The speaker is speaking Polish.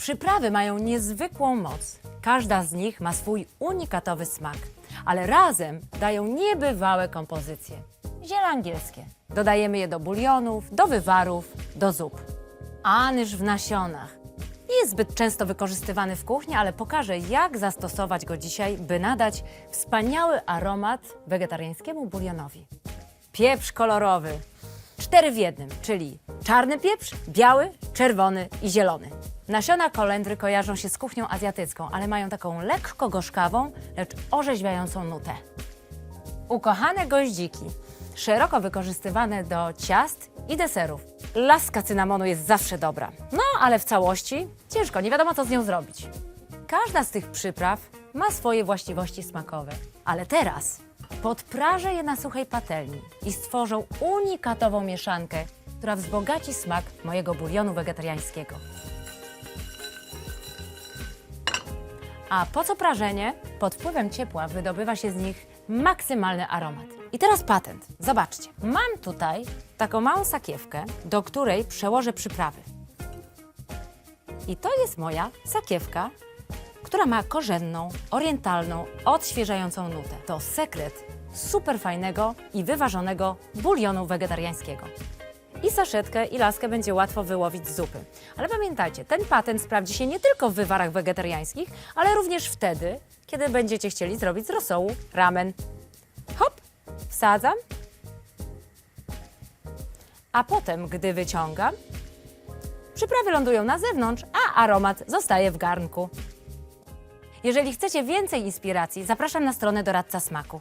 Przyprawy mają niezwykłą moc. Każda z nich ma swój unikatowy smak, ale razem dają niebywałe kompozycje. Ziele angielskie. Dodajemy je do bulionów, do wywarów, do zup. Anyż w nasionach. Nie jest zbyt często wykorzystywany w kuchni, ale pokażę, jak zastosować go dzisiaj, by nadać wspaniały aromat wegetariańskiemu bulionowi. Pieprz kolorowy. Cztery w jednym, czyli czarny pieprz, biały, czerwony i zielony. Nasiona kolendry kojarzą się z kuchnią azjatycką, ale mają taką lekko gorzkawą, lecz orzeźwiającą nutę. Ukochane goździki, szeroko wykorzystywane do ciast i deserów. Laska cynamonu jest zawsze dobra, no ale w całości ciężko, nie wiadomo co z nią zrobić. Każda z tych przypraw ma swoje właściwości smakowe, ale teraz podprażę je na suchej patelni i stworzą unikatową mieszankę, która wzbogaci smak mojego bulionu wegetariańskiego. A po co prażenie? Pod wpływem ciepła wydobywa się z nich maksymalny aromat. I teraz patent. Zobaczcie. Mam tutaj taką małą sakiewkę, do której przełożę przyprawy. I to jest moja sakiewka, która ma korzenną, orientalną, odświeżającą nutę. To sekret super fajnego i wyważonego bulionu wegetariańskiego. I saszetkę, i laskę będzie łatwo wyłowić z zupy. Ale pamiętajcie, ten patent sprawdzi się nie tylko w wywarach wegetariańskich, ale również wtedy, kiedy będziecie chcieli zrobić z rosołu ramen. Hop, wsadzam. A potem, gdy wyciągam, przyprawy lądują na zewnątrz, a aromat zostaje w garnku. Jeżeli chcecie więcej inspiracji, zapraszam na stronę Doradca Smaku.